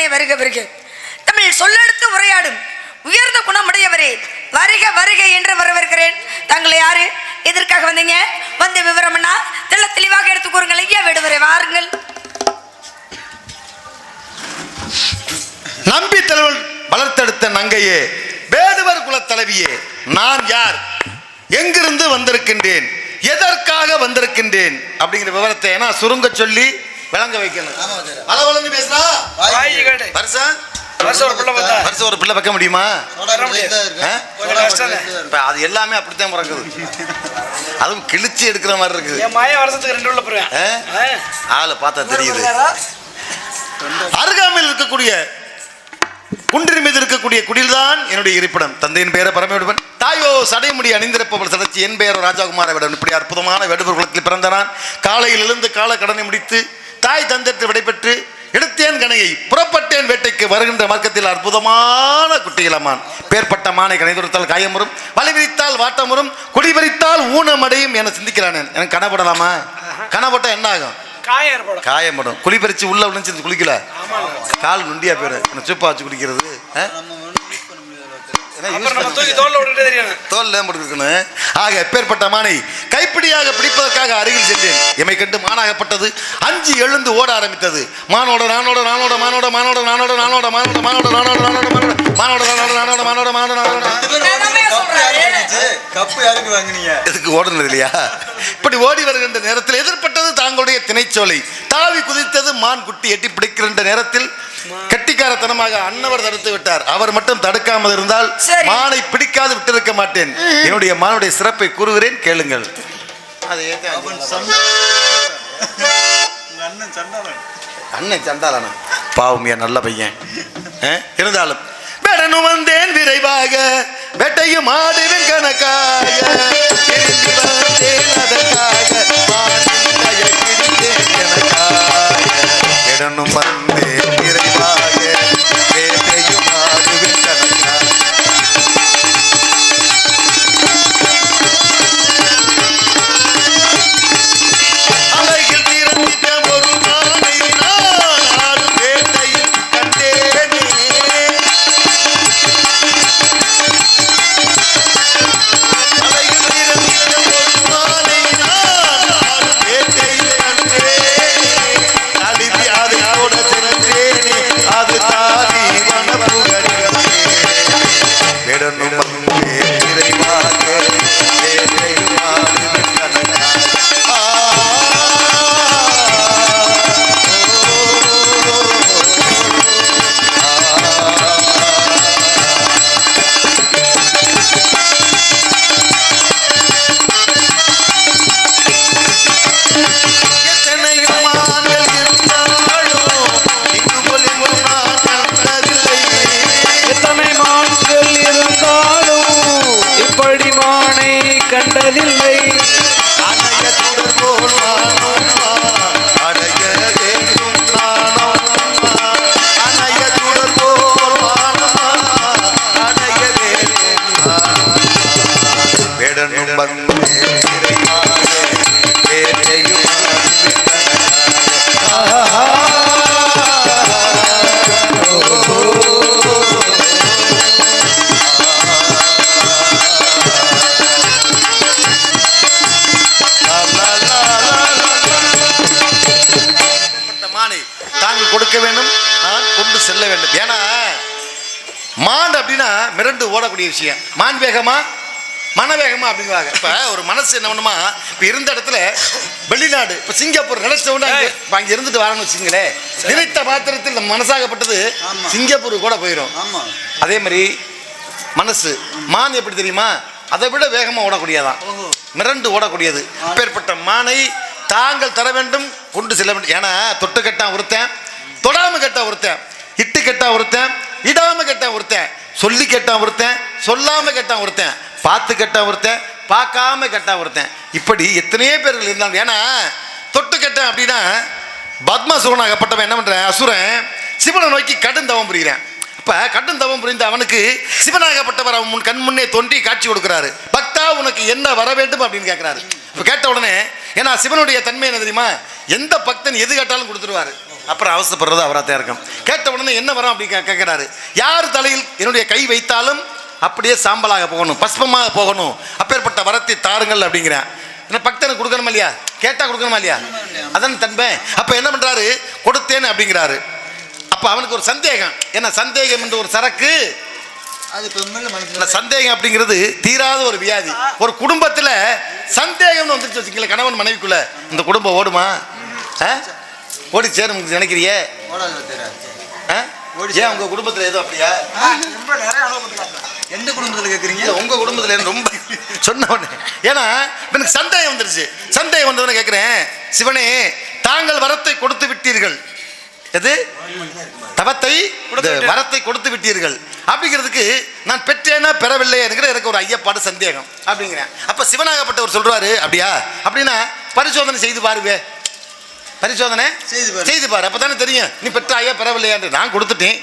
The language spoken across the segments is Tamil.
மன்னனே வருக வருக. தமிழ் சொல்லெடுத்து உரையாடும். உயர்ந்த குணமுடையவரே வருக வருக என்று வரவேற்கிறேன். தங்களை யாரு? எதற்காக வந்தீங்க? வந்த விவரம்னா தெள்ள தெளிவாக எடுத்து கூறுங்கள். ஐயா விடுவரை வாருங்கள். நம்பி தலைவன் வளர்த்தெடுத்த நங்கையே வேடுவர் குலத் தலைவியே நான் யார்? எங்கிருந்து வந்திருக்கின்றேன்? எதற்காக வந்திருக்கின்றேன்? அப்படிங்கிற விவரத்தை ஏன்னா சுருங்க சொல்லி விளங்க வைக்கணும். அளவலன்னு பேசுனா. வருஷா? வருஷம் ஒரு பிள்ளை பார்த்தா. வருஷம் ஒரு பிள்ளை வைக்க முடியுமா. இப்ப அது எல்லாமே அப்படித்தான் பிறக்குது. அதுவும் கிழிச்சு எடுக்கிற மாதிரி இருக்குது. என் மாய வருஷத்துக்கு ரெண்டு உள்ள போறேன் ஆ? ஆளை பார்த்தா தெரியுது. அருகாமையில் இருக்கக்கூடிய குன்றின் மீது இருக்கக்கூடிய குடில்தான் என்னுடைய இருப்பிடம். தந்தையின் பெயரை பரமவிடுவன் தாயோ சடைமுடி அணிந்திருப்பவள் சடைச்சி என் பெயர் ராஜகுமார விடன் இப்படி அற்புதமான வேடுவர் குலத்தில் பிறந்த நான். காலையில் எழுந்து கால கடனை முடித்து தாய் தந்தத்தை விடைபெற்று எடுத்தேன் கணையை புறப்பட்டேன் வேட்டைக்கு வருகின்ற மார்க்கத்தில் அற்புதமான குட்டிகளம்மான் பேர்பட்ட மானை கணைதுரத்தால் காயம் வரும் வலை விரித்தால் வாட்டம் வரும் குடி பறித்தால் ஊனமடையும் என சிந்திக்கிறான் எனக்கு கனப்படலாமா கனப்பட்டா என்ன ஆகும்? காயப்படும் குழி பறிச்சு உள்ள விழுந்து குளிக்கல? கால் நுண்டியா என்ன சூப்பா வச்சு குடிக்கிறது தோல்ல முடிக்கணும் ஆக எப்பேற்பட்ட மானை கைப்பிடியாக பிடிப்பதற்காக அருகில் சென்றேன் எமை கண்டு மானாகப்பட்டது அஞ்சு எழுந்து ஓட ஆரம்பித்தது மானோட நானோட நானோட மானோட மானோட நானோட நானோட மானோட மானோட நானோட நானோட மானோட மானோட நானோட மானோட மானோட நானோட கப்பு யாருக்கு வாங்குனீங்க? எதுக்கு ஓடுனது இல்லையா? இப்படி ஓடி வருகின்ற நேரத்தில் எதிர்பட்டது தாங்களுடைய திணைச்சோலை. தாவி குதித்தது மான் குட்டி எட்டி பிடிக்கின்ற நேரத்தில் கட்டிக்காரத்தனமாக அன்னவர் தடுத்து விட்டார். அவர் மட்டும் தடுக்காமல் இருந்தால். மானை பிடிக்காது விட்டிருக்க மாட்டேன். என்னுடைய மானுடைய சிறப்பை கூறுகிறேன் கேளுங்கள். அண்ணன் சண்டாளன்? பாவம் என் நல்ல பையன்? இருந்தாலும் வேடனும் வந்தேன் விரைவாக. வேட்டையும் ஆடுவேன் கணக்காக. விரும்பி வந்தேன் அதற்காக. மானின் வந்தேன் விரைவாக. வேட்டையும் ஆடுவேன் கணக்காக. நாணம்மா. வேடனும் கொடுக்க வேண்டும் நான் கொண்டு செல்ல வேண்டும் ஏன்னா மான் அப்படின்னா மிரண்டு ஓடக்கூடிய விஷயம் மான் வேகமா மனவேகமா அப்படிங்குவாங்க. இப்போ ஒரு மனசு என்ன பண்ணுமா? இப்போ இருந்த இடத்துல வெளிநாடு இப்போ சிங்கப்பூர் நினைச்ச உடனே அங்கே இருந்துட்டு வரணும்னு வச்சுங்களேன் நினைத்த பாத்திரத்தில் நம்ம மனசாகப்பட்டது. சிங்கப்பூர் கூட போயிடும் அதே மாதிரி மனசு மான் எப்படி தெரியுமா? அதை விட வேகமாக ஓடக்கூடியதான். மிரண்டு ஓடக்கூடியது. அப்பேற்பட்ட மானை தாங்கள் தர வேண்டும் கொண்டு செல்ல வேண்டும். ஏன்னா தொட்டு கட்டான் ஒருத்தன் தொடாம கெட்டான் ஒருத்தன் இட்டு கெட்டான் ஒருத்தன் இடாம கெட்டான் ஒருத்தன் சொல்லி கெட்டான் ஒருத்தன் சொல்லாம கெட்டான் ஒருத்தன். பார்த்து கெட்டான் ஒருத்தன் பார்க்காம கெட்டான் ஒருத்தன். இப்படி எத்தனையோ பேர்கள் இருந்தாங்க. ஏன்னா தொட்டு கெட்டேன் அப்படின்னா பத்மாசுரனாகப்பட்டவன் என்ன பண்ணுறேன் அசுரன் சிவனை நோக்கி கடும் தவம் புரிகிறேன் அப்போ கடும் தவம் புரிந்த அவனுக்கு சிவனாகப்பட்டவர் அவன் முன் கண் முன்னே தோன்றி காட்சி கொடுக்குறாரு. பக்தா உனக்கு என்ன வர வேண்டும் அப்படின்னு கேட்குறாரு இப்போ கேட்ட உடனே ஏன்னா சிவனுடைய தன்மை என்ன தெரியுமா? எந்த பக்தன் எது கேட்டாலும் கொடுத்துருவாரு. அப்புறம் அவசரப்படுறது அவராக இருக்கும் கேட்ட உடனே என்ன வரும் அப்படி கேட்குறாரு யார் தலையில் என்னுடைய கை வைத்தாலும் அப்படியே சாம்பலாக போகணும் பஸ்பமாக போகணும். அப்பேற்பட்ட வரத்தை தாருங்கள் அப்படிங்கிறேன். என்ன பக்தனுக்கு கொடுக்கணுமா இல்லையா? கேட்டா கொடுக்கணுமா இல்லையா? அதான் தன்பே. அப்ப என்ன பண்றாரு? கொடுத்தேன் அப்படிங்கிறாரு. அப்ப அவனுக்கு ஒரு சந்தேகம். என்ன சந்தேகம் என்ற ஒரு சரக்கு? சந்தேகம் அப்படிங்கிறது தீராத ஒரு வியாதி. ஒரு குடும்பத்துல சந்தேகம்னு வந்துருச்சு வச்சுக்கல கணவன் மனைவிக்குள்ள. இந்த குடும்பம் ஓடுமா? ஓடி சேரும் நினைக்கிறியே? ஏன் உங்க குடும்பத்துல ஏதோ அப்படியா? எந்த குடும்பத்துல கேக்குறீங்க? இல்ல, உங்க குடும்பத்துல ரொம்ப சொன்ன உடனே ஏன்னா எனக்கு சந்தேகம் வந்துருச்சு. சந்தேகம் வந்தவன கேட்கிறேன் சிவனே தாங்கள் வரத்தை கொடுத்து விட்டீர்கள். எது? தவத்தை வரத்தை கொடுத்து விட்டீர்கள். அப்படிங்கிறதுக்கு நான் பெற்றேனா பெறவில்லை என்கிற எனக்கு ஒரு ஐயப்பாடு சந்தேகம். அப்படிங்கிறேன். அப்ப சிவனாகப்பட்டவர் சொல்றாரு அப்படியா? அப்படின்னா பரிசோதனை செய்து பாருவே பரிசோதனை செய்து பாரு. செய்து பாரு. அப்பதானே தெரியும். நீ பெற்றாயா பெறவில்லையா என்று நான் கொடுத்துட்டேன்.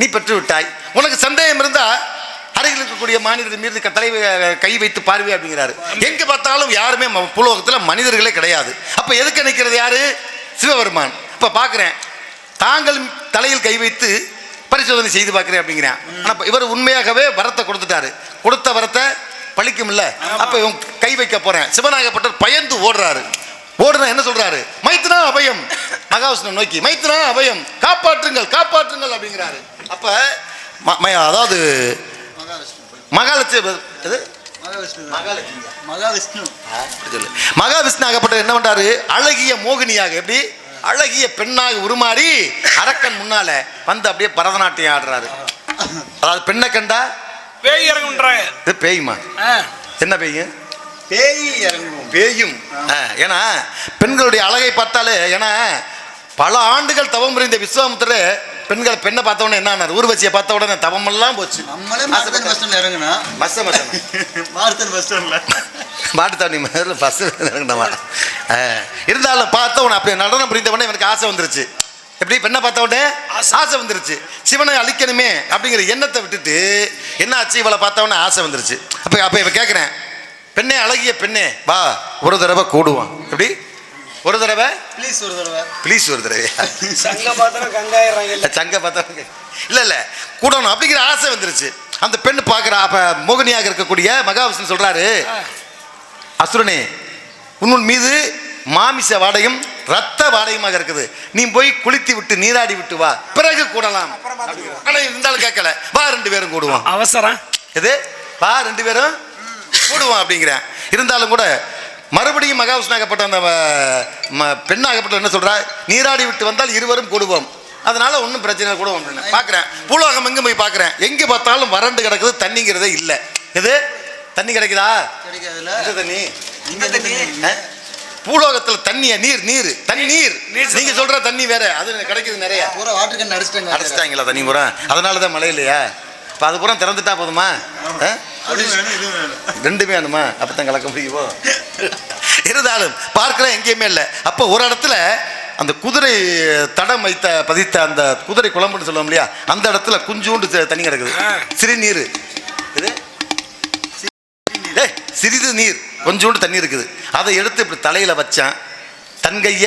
நீ பெற்று விட்டாய். உனக்கு சந்தேகம் இருந்தா அருகில் இருக்கக்கூடிய மாநிலத்தின் மீது தலை கை வைத்து பார்வை அப்படிங்கிறாரு. எங்க பார்த்தாலும் யாருமே ம- மனிதர்களே கிடையாது. அப்ப எதுக்கு நிற்கிறது யாரு? சிவபெருமான். இப்ப பாக்குறேன். தாங்கள் தலையில் கை வைத்து பரிசோதனை செய்து பார்க்கிறேன் அப்படிங்கிறேன். ஆனால் இவர் உண்மையாகவே வரத்தை கொடுத்துட்டாரு. கொடுத்த வரத்தை பழிக்கும் இல்லை அப்போ இவன் கை வைக்க போகிறேன் சிவநாயகப்பட்டர் பயந்து ஓடுறாரு. ஓடுனா என்ன சொல்றாரு? மைத்துனா அபயம். மகாவிஷ்ணு நோக்கி மைத்துனா அபயம். காப்பாற்றுங்கள் காப்பாற்றுங்கள் அப்படிங்கிறாரு. அப்போ ம- ம- அதாவது மகாலட்சுமி மகாவிஷ்ணு. ஆகப்பட்டவர் என்ன பண்றாரு? அழகிய மோகினியாக எப்படி? அழகிய பெண்ணாக உருமாறி அரக்கன் முன்னால வந்து அப்படியே பரதநாட்டியம் ஆடுறாரு. அதாவது பெண்ணை கண்டா? பேய் இறங்குன்றாங்க இது பேயுமா. என்ன பேய்? பேய் இறங்கும் பேயும். ஆ, ஏன்னா பெண்களுடைய அழகை பார்த்தாலே ஏன்னா பல ஆண்டுகள் தவம் புரிந்த விஸ்வாமித்திர பெண்கள் பெண்ணை பார்த்த உடனே என்ன ஆனார்? ஊர்வசியை பார்த்த உடனே தவமெல்லாம் போச்சு. நம்மளே மார்த்தன் பஸ் இறங்குனா? மார்த்தன் பஸ் ஸ்டாண்ட்ல மாட்டுத்தாவணி மேல பஸ் இருந்தாலும் பார்த்த உடனே அப்படி நடனம் புரிந்த உடனே எனக்கு ஆசை வந்துருச்சு. எப்படி? பெண்ணை பார்த்த உடனே ஆசை. வந்துருச்சு. சிவனை அழிக்கணுமே அப்படிங்கிற எண்ணத்தை விட்டுட்டு என்ன ஆச்சு இவளை பார்த்த உடனே ஆசை வந்துருச்சு. அப்போ அப்போ இவ கேட்குறேன் பெண்ணே அழகிய பெண்ணே வா ஒரு தடவை கூடுவான் எப்படி? ஒரு தடவை? ப்ளீஸ் ஒரு தடவை. ப்ளீஸ் ஒரு தடவை. சங்க பார்த்தா கங்காயிடுறாங்க இல்ல சங்க பார்த்தவங்க இல்லை இல்லை. கூடணும் அப்படிங்கிற ஆசை வந்துருச்சு. அந்த பெண்ணு பார்க்குற அப்போ மோகினியாக இருக்கக்கூடிய மகாவிஷ்ணு சொல்கிறாரு அசுரனே உன் மீது மாமிச வாடையும் ரத்த வாடையுமாக இருக்குது. நீ போய் குளித்து விட்டு நீராடி விட்டு வா. பிறகு கூடலாம். ஆனால் இருந்தாலும் கேட்கல. வா ரெண்டு பேரும் கூடுவோம். அவசரம். எது? வா ரெண்டு பேரும் கூடுவோம் அப்படிங்கிறேன். இருந்தாலும் கூட மறுபடியும் மகாவிஷ்ணாகப்பட்ட அந்த பெண்ணாகப்பட்ட என்ன சொல்றா? நீராடி விட்டு வந்தால் இருவரும் கூடுவோம். அதனால ஒன்றும் பிரச்சனை கூடுவோம் அப்படின்னு. பார்க்குறேன் பூலோகம் எங்கே போய் பார்க்குறேன் எங்கே பார்த்தாலும் வறண்டு கிடக்குது தண்ணிங்கிறதே இல்லை. எது தண்ணி கிடைக்குதா? தண்ணி? இந்த தண்ணி? ஆ? பூலோகத்துல தண்ணிய? நீர் நீர். தண்ணீர் நீங்க சொல்ற தண்ணி வேற. அது கிடைக்குது நிறைய. பூரா வாட்டர் கேன் அடிச்சிட்டாங்க அடைச்சிட்டாங்களா தண்ணி பூரா? அதனால தான் மழை இல்லையா? இப்போ அது பூரா திறந்துட்டா போதுமா? ரெண்டுமே வேணுமா? அப்போ தான் கலக்க முடியுமோ? இருந்தாலும் பார்க்கிறேன் எங்கேயுமே இல்லை. அப்போ ஒரு இடத்துல அந்த குதிரை தடம் வைத்த பதித்த அந்த குதிரை குழம்புன்னு சொல்லுவோம் இல்லையா? அந்த இடத்துல குஞ்சூண்டு தண்ணி கிடக்குது. சிறுநீர். இது? சிறிது நீர். கொஞ்சோண்டு தண்ணி இருக்குது. அதை எடுத்து இப்படி தலையில வச்சான். தன் கைய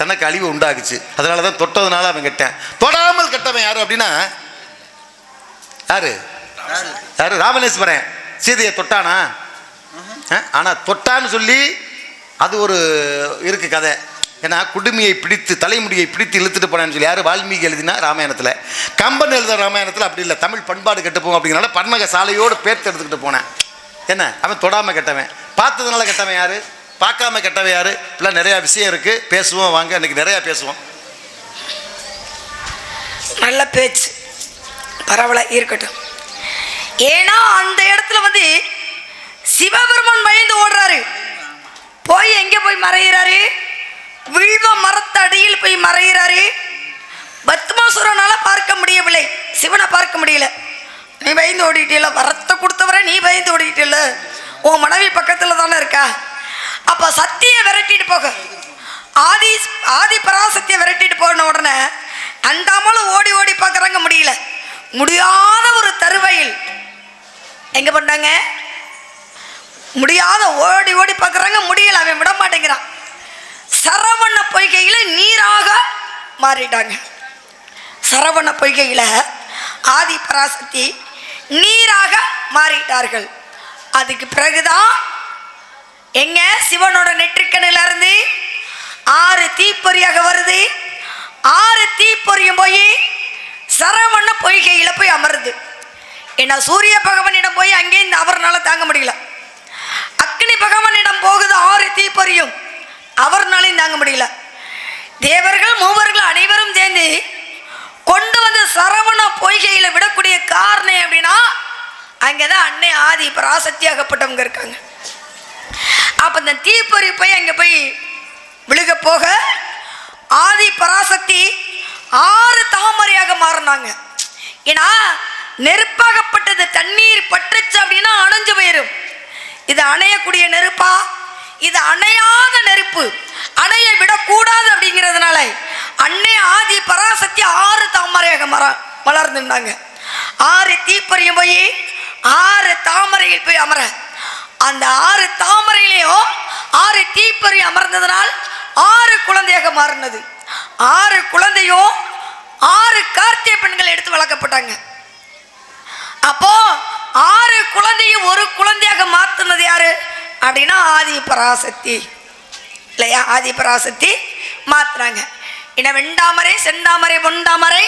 தனக்கு அழிவு உண்டாக்குச்சு அதனால தான் தொட்டதுனால அவன் கெட்டான். தொடாமல் கெட்டவன் யாரு அப்படின்னா யாரு? யாரு யாரு? ராமநேஸ்வரன் சீதையை தொட்டானா? ஆ? தொட்டான்னு சொல்லி அது ஒரு இருக்குது கதை. ஏன்னா குடுமையை பிடித்து தலைமுடியை பிடித்து இழுத்துட்டு போனான்னு சொல்லி யார்? வால்மீகி எழுதினா ராமாயணத்தில். கம்பன் எழுத ராமாயணத்தில் அப்படி இல்லை. தமிழ் பண்பாடு கெட்டு போகும் அப்படிங்கிறனால பன்மக சாலையோடு பேர்த்து எடுத்துக்கிட்டு போனேன். என்ன? அவன் தொடாமல் கெட்டவன். பார்த்ததுனால கெட்டவன் யார்? பார்க்காம கெட்டவன் யார்? இப்பெல்லாம் நிறையா விஷயம் இருக்குது பேசுவோம் வாங்க. இன்றைக்கி நிறையா பேசுவோம். நல்ல பேச்சு. பரவாயில்ல இருக்கட்டும். ஏன்னா அந்த இடத்துல வந்து சிவபெருமான் பயந்து ஓடுறாரு. போய் எங்கே போய் மறைகிறாரு வில்வ மரத்தடியில் போய் மறைகிறாரு பத்மாசுரனால பார்க்க முடியவில்லை. சிவனை பார்க்க முடியல. நீ பயந்து ஓடிக்கிட்டே வரத்தை கொடுத்தவரை நீ பயந்து ஓடிக்கிட்டே உன் மனைவி பக்கத்தில் தானே இருக்கா? அப்போ சத்தியை விரட்டிட்டு போக. ஆதி ஆதி பராசக்தியை விரட்டிட்டு போன உடனே அண்டாமலும் ஓடி ஓடி பார்க்குறாங்க முடியல. முடியாத ஒரு தருவையில் எங்கே பண்ணாங்க? முடியாத ஓடி ஓடி பார்க்குறாங்க முடியல அவன் விட மாட்டேங்கிறான். சரவண பொய்கையில் நீராக மாறிட்டாங்க. சரவண பொய்கையில் ஆதி பராசக்தி நீராக மாறிட்டார்கள். அதுக்கு பிறகுதான் எங்க சிவனோட நெற்றிக்கண்ணில இருந்து ஆறு தீப்பொறியாக வருது. ஆறு தீப்பொறியும் போய் சரவண பொய்கையில் போய் அமருது. ஏன்னா சூரிய பகவானிடம் போய் அங்கே இந்த அவர்னால தாங்க முடியல அக்னி பகவானிடம் போகுது ஆறு தீப்பொறியும் அவர்னாலையும் தாங்க முடியல. தேவர்கள் மூவர்கள் அனைவரும் சேர்ந்து கொண்டு வந்த சரவண பொய்கையில் விடக்கூடிய காரணம் அப்படின்னா அங்கே தான் அன்னை ஆதி பராசக்தியாகப்பட்டவங்க இருக்காங்க. அப்போ இந்த தீப்பொறி போய் அங்கே போய் விழுக போக ஆதி பராசக்தி ஆறு தாமரையாக மாறினாங்க. ஏன்னா நெருப்பாகப்பட்டது தண்ணீர் பட்டுச்சு அப்படின்னா அணைஞ்சு போயிடும் இது அணையக்கூடிய நெருப்பா? இது அணையாத நெருப்பு. அணைய விடக்கூடாது அப்படிங்கிறதுனால அன்னை ஆதி பராசக்தி ஆறு தாமரையாக மர மலர்ந்துட்டாங்க ஆறு தீப்பறியும் போய் ஆறு தாமரையில் போய் அமர. அந்த ஆறு தாமரையிலையும் ஆறு தீப்பறி அமர்ந்ததனால் ஆறு குழந்தையாக மாறினது. ஆறு குழந்தையும் ஆறு கார்த்திகை பெண்கள் எடுத்து வளர்க்கப்பட்டாங்க. அப்போ ஆறு குழந்தையும் ஒரு குழந்தையாக மாத்துனது யாரு? அப்படின்னா ஆதி பராசக்தி. இல்லையா? ஆதிபராசக்தி மாத்துறாங்க. என்ன வெண்டாமரை செந்தாமரை பொண்டாமரை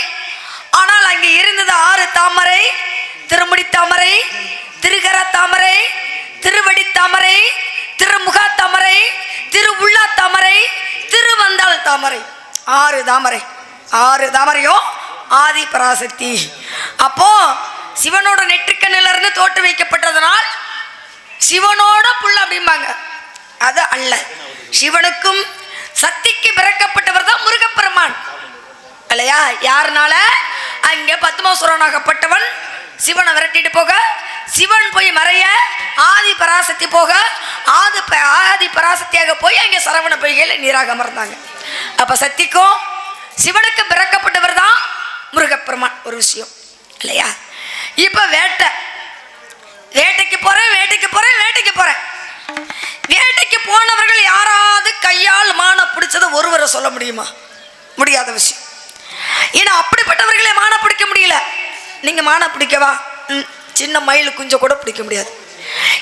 ஆனால் அங்கே இருந்தது ஆறு தாமரை திருமுடி தாமரை திருகர தாமரை திருவடி தாமரை திருமுக தாமரை திருவுள்ளா தாமரை திருவந்தாள் தாமரை. ஆறு தாமரை. ஆறு தாமரையோ ஆதி பராசக்தி அப்போ சிவனோட நெற்றுக்கண்ணிலிருந்து தோட்டு வைக்கப்பட்டதனால் சிவனோட புள்ள அப்படிம்பாங்க. அது அல்ல. சிவனுக்கும் சக்திக்கு பிறக்கப்பட்டவர் தான் முருகப்பெருமான். இல்லையா? யாருனால? அங்கே பத்மாசுரனாகப்பட்டவன் சிவனை விரட்டிட்டு போக சிவன் போய் மறைய ஆதி பராசக்தி போக ஆதி ப- ஆதி பராசக்தியாக போய் அங்கே சரவண பொய்கையில் நீராக அமர்ந்தாங்க. அப்ப சக்திக்கும் சிவனுக்கு பிறக்கப்பட்டவர் தான் முருகப்பெருமான். ஒரு விஷயம். இல்லையா? இப்ப வேட்டை. வேட்டைக்கு போறேன் வேட்டைக்கு போறேன் வேட்டைக்கு போறேன். வேட்டைக்கு போனவர்கள் யாரா கையால் மான பிடிச்சதை ஒருவரை சொல்ல முடியுமா? முடியாத விஷயம். ஏன்னா அப்படிப்பட்டவர்களே மான பிடிக்க முடியல. நீங்க மான பிடிக்கவா? சின்ன மயில் குஞ்ச கூட பிடிக்க முடியாது.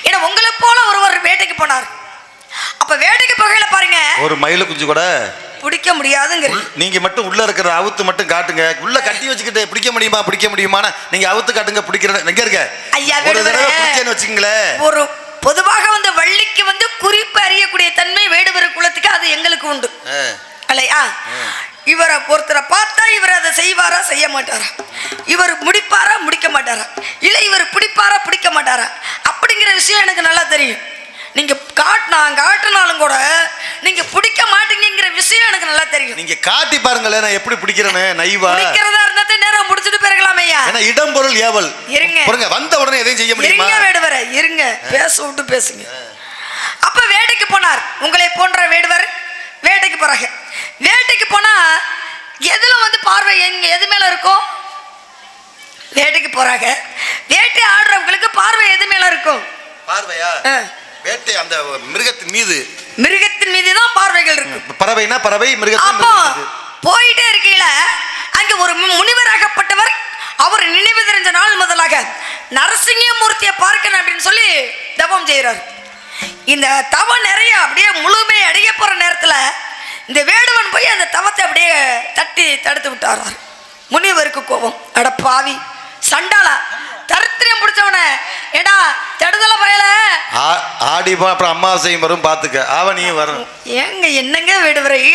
ஏன்னா உங்களை போல ஒருவர் வேட்டைக்கு போனார். அப்ப வேட்டைக்கு போகையில பாருங்க. ஒரு மயில குஞ்சு கூட பிடிக்க முடியாதுங்கிறது நீங்க மட்டும் உள்ள இருக்கிற அவுத்து மட்டும் காட்டுங்க. உள்ள கட்டி வச்சுக்கிட்டு பிடிக்க முடியுமா பிடிக்க முடியுமானா நீங்க அவுத்து காட்டுங்க பிடிக்கிற எங்க இருக்க? ஐயா, ஒரு தடவை விடுதலை. பிடிச்சேன்னு வச்சுங்களேன் ஒரு பொதுவாக வந்து வள்ளிக்கு வந்து குறிப்பு அறியக்கூடிய தன்மை வேடுவர் குலத்துக்கு அது எங்களுக்கு உண்டு. இல்லையா? இவரை ஒருத்தரை பார்த்தா இவர் அதை செய்வாரா செய்ய மாட்டாரா? இவர் முடிப்பாரா முடிக்க மாட்டாரா? இல்லை இவர் பிடிப்பாரா பிடிக்க மாட்டாரா? அப்படிங்கிற விஷயம் எனக்கு நல்லா தெரியும். நீங்க காட்டினா காட்டினாலும் கூட நீங்க பிடிக்க மாட்டீங்கிற விஷயம் எனக்கு நல்லா தெரியும். நீங்க காட்டி பாருங்களேன் நான் எப்படி பிடிக்கிறேன்னு நைவா. பிடிக்கிறதா இருந்தா நேரம் முடிச்சுட்டு போயிருக்கலாம் ஐயா. ஏன்னா இடம் பொருள் ஏவல். இருங்க. பாருங்க வந்த உடனே எதையும் செய்ய முடியுமா? இருங்க வேடுவர இருங்க. பேச விட்டு பேசுங்க. அப்ப வேட்டைக்கு போனார். உங்களை போன்ற வேடுவர் வேட்டைக்கு போறாங்க வேட்டைக்கு போனா எதுல வந்து பார்வை எங்க எது மேல இருக்கும் வேட்டைக்கு போறாங்க. வேட்டை ஆடுறவங்களுக்கு பார்வை எது மேல இருக்கும் பார்வையா. வேட்டை அந்த மிருகத்தின் மீது. மிருகத்தின் மீது தான் பார்வைகள் இருக்கும் பறவைனா பறவை மிருகத்தின். போயிட்டே இருக்கையில அங்க ஒரு மு- முனிவராகப்பட்டவர் அவர் நினைவு தெரிஞ்ச நாள் முதலாக நரசிங்கமூர்த்தியை பார்க்கணும் அப்படின்னு சொல்லி தவம் செய்கிறார் இந்த தவம் நிறைய அப்படியே முழுமை அடைய போற நேரத்துல இந்த வேடுவன் போய் அந்த தவத்தை அப்படியே தட்டி தடுத்து விட்டாரார் முனிவருக்கு கோபம். அட பாவி. சண்டாளா. தரித்திரம் பிடிச்சவன. ஏடா தடுதல பயல. ஆ- ஆடி பா- அப்புறம் அமாவாசையும் வரும் பாத்துக்க. ஆவணியும் வரும். ஏங்க என்னங்க வேடுவரை?